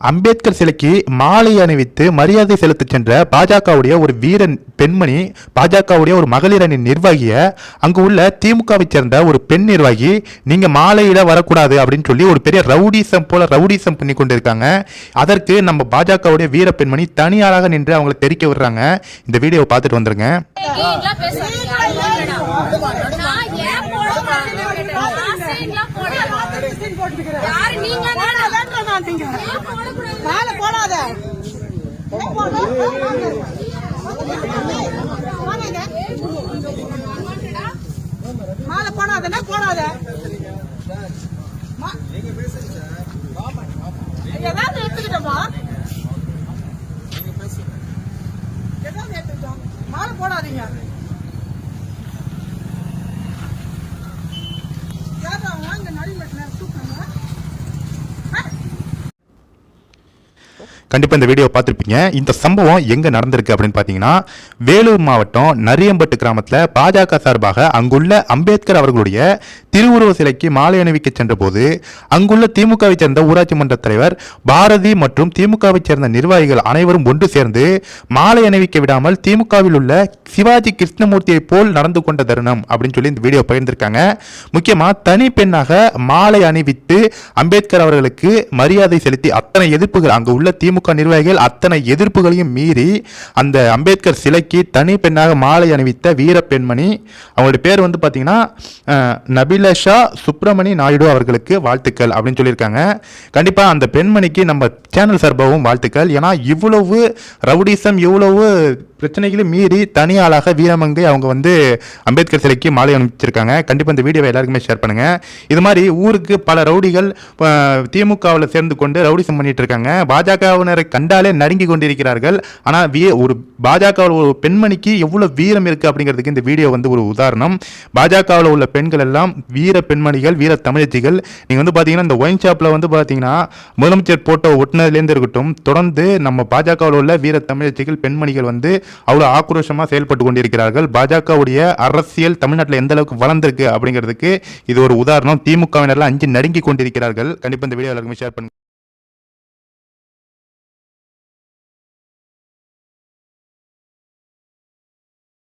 அம்பேத்கர் சிலைக்கு மாலை அணிவித்து மரியாதை செலுத்த சென்ற பாஜகவுடைய ஒரு வீரன் பெண்மணி பாஜகவுடைய ஒரு மகளிர் அணி நிர்வாகியை அங்கு உள்ள திமுகவைச் சேர்ந்த ஒரு பெண் நிர்வாகி நீங்க மாலையிட வரக்கூடாது அப்படின்னு சொல்லி ஒரு பெரிய ரவுடிசம் போல ரவுடிசம் பண்ணி கொண்டிருக்காங்க. அதற்கு நம்ம பாஜகவுடைய வீர பெண்மணி தனியாளாக நின்று அவங்களை தெரிக்க விடுறாங்க. இந்த வீடியோவை பார்த்துட்டு வந்துருங்க. போடல. யாரு நீங்க தானே? ஏன் போடக்கூடாது? மேல போடாத. மேல போடாதன்னா போடாத. ஏதாவது எடுத்துக்கிட்டோமா? ஏதாவது எடுத்துக்கிட்டோம். மேல போடாதீங்க. கண்டிப்பாக இந்த வீடியோ பார்த்துருப்பீங்க. இந்த சம்பவம் எங்கே நடந்திருக்கு அப்படின்னு பார்த்தீங்கன்னா வேலூர் மாவட்டம் நரியம்பட்டு கிராமத்தில் பாஜக சார்பாக அங்குள்ள அம்பேத்கர் அவர்களுடைய திருவுருவ சிலைக்கு மாலை அணிவிக்க சென்றபோது அங்குள்ள திமுகவை சேர்ந்த ஊராட்சி மன்ற தலைவர் பாரதி மற்றும் திமுகவை சேர்ந்த நிர்வாகிகள் அனைவரும் ஒன்று சேர்ந்து மாலை அணிவிக்க விடாமல் திமுகவில் உள்ள சிவாஜி கிருஷ்ணமூர்த்தியை போல் நடந்து கொண்ட தருணம் அப்படின்னு சொல்லி இந்த வீடியோ பகிர்ந்திருக்காங்க. முக்கியமாக தனி பெண்ணாக மாலை அணிவித்து அம்பேத்கர் அவர்களுக்கு மரியாதை செலுத்தி அத்தனை எதிர்ப்புகள் அங்கு உள்ள திமுக நிர்வாகிகள் அத்தனை எதிர்ப்புகளையும் மீறி அந்த அம்பேத்கர் சிலைக்கு தனி பெண்ணாக மாலை அணிவித்த வீர பெண்மணி. அவங்களுடைய பேர் வந்து பார்த்தீங்கன்னா அஹ், நபிலஷா சுப்பிரமணி நாயுடு அவர்களுக்கு வாழ்த்துக்கள் அப்படின்னு சொல்லியிருக்காங்க. கண்டிப்பாக அந்த பெண்மணிக்கு நம்ம சேனல் சார்பாகவும் வாழ்த்துக்கள். ஏன்னா இவ்வளவு ரவுடிசம் இவ்வளவு பிரச்சனைகளையும் மீறி தனி ஆளாக வீரமங்கை அவங்க வந்து அம்பேத்கர் சிலைக்கு மாலை அனுப்பிச்சிருக்காங்க கண்டிப்பாக இந்த வீடியோவை எல்லாருக்குமே ஷேர் பண்ணுங்க. இது மாதிரி ஊருக்கு பல ரவுடிகள் திமுகவில் சேர்ந்து கொண்டு ரவுடிசம் பண்ணிட்டு இருக்காங்க. பாஜகவினரை கண்டாலே நடுங்கி கொண்டிருக்கிறார்கள். ஆனால் வீ ஒரு பாஜகவில் ஒரு பெண்மணிக்கு எவ்வளோ வீரம் இருக்குது அப்படிங்கிறதுக்கு இந்த வீடியோ வந்து ஒரு உதாரணம். பாஜகவில் உள்ள பெண்கள் எல்லாம் வீர பெண்மணிகள் வீர தமிழச்சிகள். நீங்கள் வந்து பார்த்தீங்கன்னா இந்த ஒயின் ஷாப்பில் வந்து பார்த்தீங்கன்னா முதலமைச்சர் போட்டோ ஒட்டுனதுலேருந்து இருக்கட்டும் தொடர்ந்து நம்ம பாஜகவில் உள்ள வீர தமிழச்சிகள் பெண்மணிகள் வந்து அவ்வளோ ஆக்ரோஷமாக செயல்பட்டு கொண்டிருக்கிறார்கள். பாஜகவுடைய அரசியல் தமிழ்நாட்டில் எந்த அளவுக்கு வளர்ந்திருக்கு அப்படிங்கிறதுக்கு இது ஒரு உதாரணம். திமுகவினர்லாம் அஞ்சு நடுங்கி கொண்டிருக்கிறார்கள். கண்டிப்பாக இந்த வீடியோ எல்லாருக்குமே ஷேர் பண்ணுங்க.